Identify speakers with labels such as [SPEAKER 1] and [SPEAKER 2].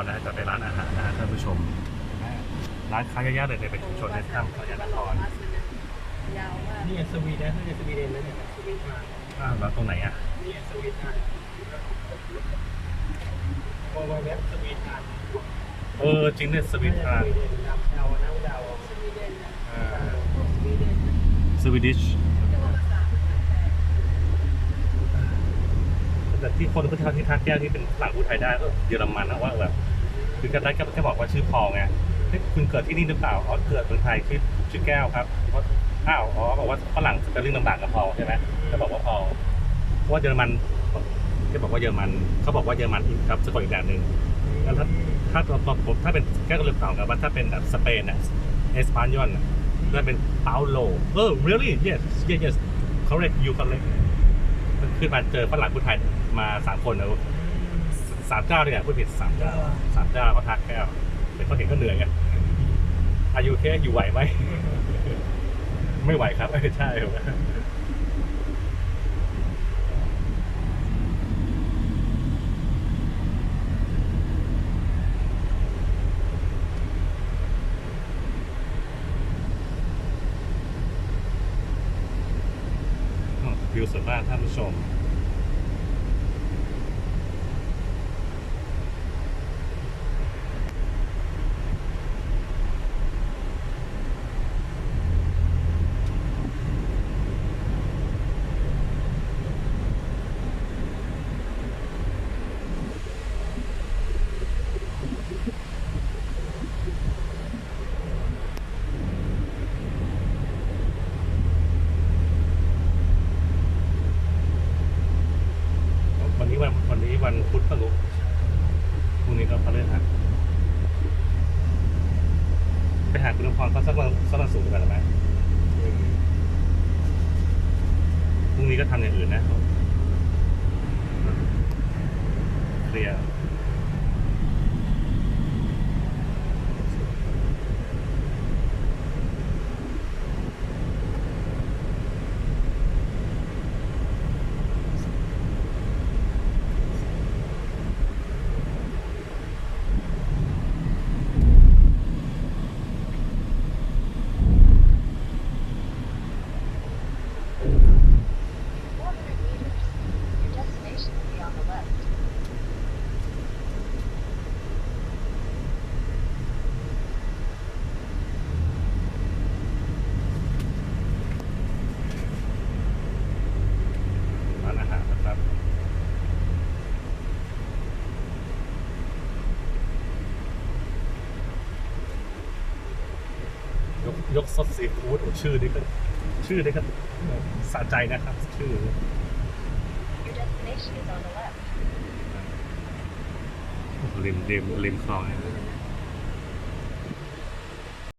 [SPEAKER 1] รนะฮะจะไปร้านอาหารนะฮะท่านผู้ชม ร้านค้าเยอะแยะเลยในเป็นชุมชนในถ้ำขอนนคร
[SPEAKER 2] ยาวมาก
[SPEAKER 3] นี่ไงสวีเดนนี่ไงสวีเดนแล้วเนี่ยสวีเดนมา
[SPEAKER 1] อ่าแล้วตรงไหนอะ
[SPEAKER 3] นี่ไงสวีเดนวอลเว็บสวีเดน
[SPEAKER 1] เออจริงเนี่ยสวิตทาน
[SPEAKER 3] สวีเดนดำดาวน้ำดาว
[SPEAKER 2] สวีเดนนะ
[SPEAKER 1] อ่า
[SPEAKER 2] สวีเดนนะ
[SPEAKER 1] สวีดิช
[SPEAKER 2] แต่ว่าภาษามันแปล
[SPEAKER 1] ที่คนที่ที่ทักแก้วที่เป็นหลังพูดไทยได้ก็เยอรมันนะว่าแบบคือก็ได้ก็แค่บอกว่าชื่อพอลไงคุณเกิดที่นี่หรือเปล่าอ๋อเกิดเมืองไทยชื่อชื่อแก้วครับเพราะอ้าวอ๋อบอกว่าฝรั่งสเปลลิ่งต่างๆกับพอลใช่ไหมก็บอกว่าพอลเพราะว่าเยอรมันที่บอกว่าเยอรมันเขาบอกว่าเยอรมันอีกครับสะกดอีกแบบหนึ่งแล้วถ้าถ้าตัวผมถ้าเป็นแก้วก็ลืมตอบกันว่าถ้าเป็นแบบสเปนอะเอสปานยอนก็เป็นเปาโลเออ really yes yes yes correct you correct ขึ้นมาเจอฝรั่งพูดไทยมาสามคนแล้วสามเจ้าเนี่ยพูดผิดสามเจ้าสามเจ้าเขาทักแก้วเป็นเขาเห็นก็เหนื่อยไงอายุแค่อยู่ไหวไหม ไม่ไหวครับใช่ครับ วิวสวยมากท่านผู้ชม วันนี้วัน วันนี้วันพุธปะลุกพรุ่งนี้ก็พฤหัสไปหาคุณพรเขาสักวันสักวันสูงกันไหมพรุ่งนี้ก็ทำอย่างอื่นนะเคลียร์ร้า นอาหารนะครับยกยกซดซีฟู้ดโอ้ชื่อนี้ก็ชื่อนี้ก็สะใจนะครับ ชื่อ
[SPEAKER 4] Your destination is on the left.
[SPEAKER 1] ริมริมริมคลองเนี่ย